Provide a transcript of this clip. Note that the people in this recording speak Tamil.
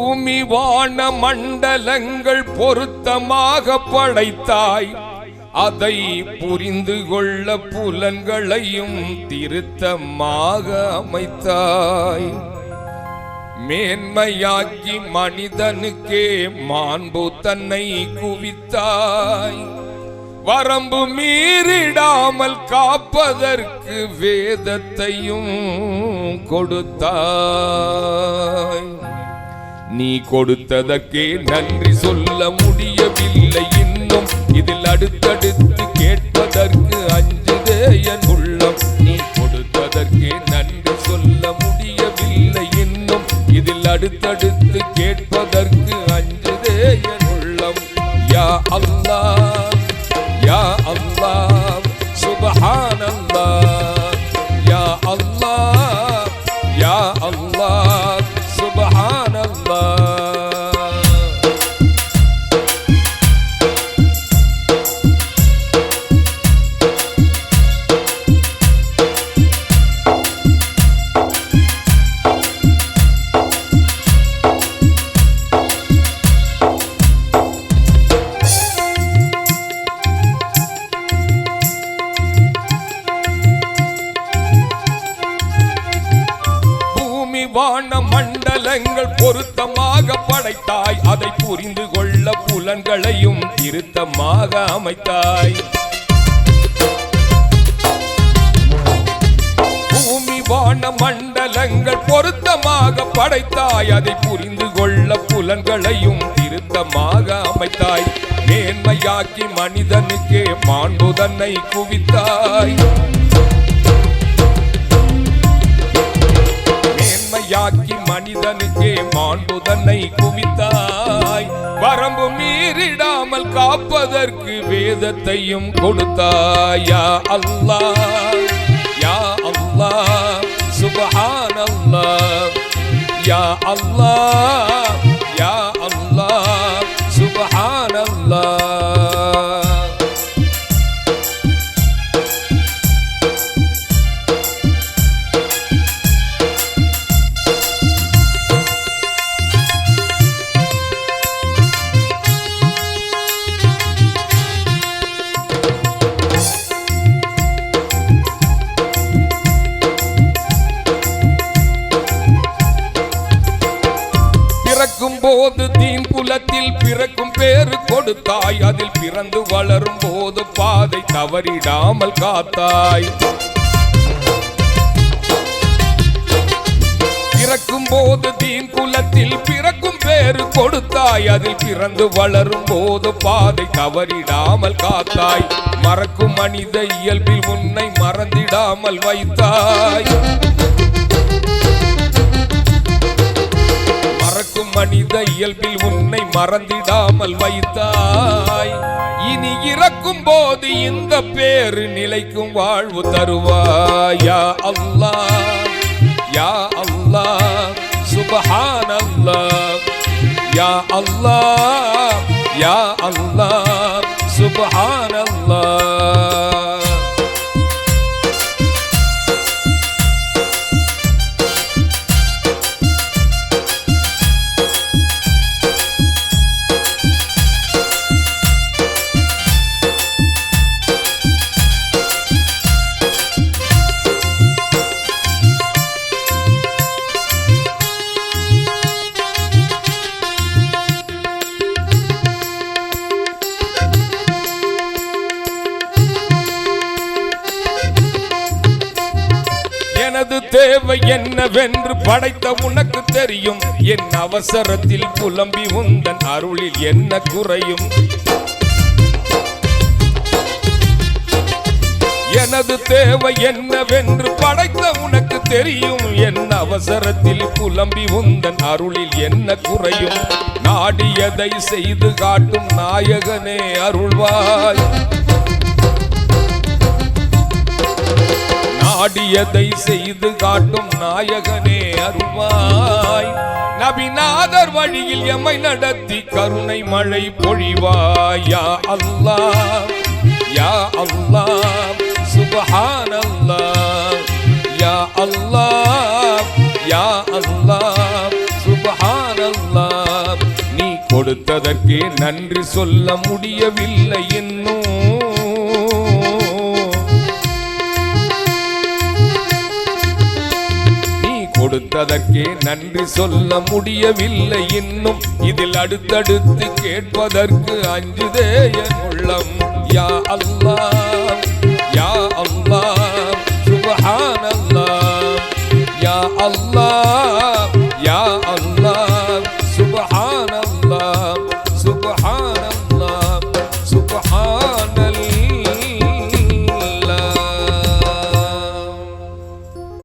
பூமி வான மண்டலங்கள் பொருத்தமாக படைத்தாய். அதை புரிந்து கொள்ள புலன்களையும் திருத்தமாக அமைத்தாய். மேன்மையாக்கி மனிதனுக்கே மாண்பு தன்னை குவித்தாய். வரம்பு மீறிடாமல் காப்பதற்கு வேதத்தையும் கொடுத்தாய். நீ கொடுத்ததற்கே நன்றி சொல்ல முடியவில்லை இன்னும். இதில் அடுத்தடுத்து கேட்பதற்கு அஞ்சுதே என் உள்ளம். நீ கொடுத்ததற்கே நன்றி சொல்ல முடியவில்லை இன்னும். இதில் அடுத்தடுத்து கேட்பதற்கு வான மண்டலங்கள் பொருத்தமாக படைத்தாய். அதை புரிந்து கொள்ள புலன்களையும் திருத்தமாக அமைத்தாய். பூமி வான மண்டலங்கள் பொருத்தமாக படைத்தாய். அதை புரிந்து கொள்ள புலன்களையும் திருத்தமாக அமைத்தாய். மேன்மையாக்கி மனிதனுக்கே மாண்டுதன்னை குவித்தாய். மனிதனுக்கே மாண்புதனை குவித்தாய். வரம்பு மீறிடாமல் காப்பதற்கு வேதத்தையும் கொடுத்தாய். யா அல்லா யா அல்லாஹ் சுப்ஹானல்லாஹ். யா அல்லா. போது தீன் குலத்தில் பிறக்கும் பேரு கொடுத்தாய். அதில் பிறந்து வளரும் போது பாதை தவறிடாமல் காத்தாய். பிறக்கும் போது தீன் குலத்தில் பிறக்கும் பேரு கொடுத்தாய். அதில் பிறந்து வளரும் போது பாதை தவறிடாமல் காத்தாய். மறக்கும் மனித இயல்பில் உன்னை மறந்திடாமல் வைத்தாய். மனித இயல்பில் உன்னை மறந்திடாமல் வைத்தாய். இனி இறக்கும் போது இந்த பேரு நிலைக்கும் வாழ்வு தருவாய். யா அல்லாஹ் யா அல்லாஹ் யா அல்லாஹ் யா அல்லாஹ் சுபஹான் அல்லா தேவை என்னவென்று படைத்த உனக்கு தெரியும். என் அவசரத்தில் புலம்பி உந்தன் அருளில் என்ன குறையும்? எனது தேவை என்னவென்று படைத்த உனக்கு தெரியும். என் அவசரத்தில் புலம்பி உந்தன் அருளில் என்ன குறையும்? நாடியதை செய்து காட்டும் நாயகனே அருள்வாய். நாடியதை செய்து காட்டும் நாயகனே அருவாய் நபிநாதர் வழியில் எம்மை நடத்தி கருணை மழை பொழிவாய். யா அல்லா யா அல்லா சுப்ஹானல்லாஹ். யா அல்லா யா அல்லாஹ் நீ கொடுத்ததற்கே நன்றி சொல்ல முடியவில்லை இன்னும் கொடுத்ததற்கே நன்றி சொல்ல முடியவில்லை இன்னும். இதில் அடுத்தடுத்து கேட்பதற்கு அஞ்சுதே என் உள்ளம். யா அல்லா.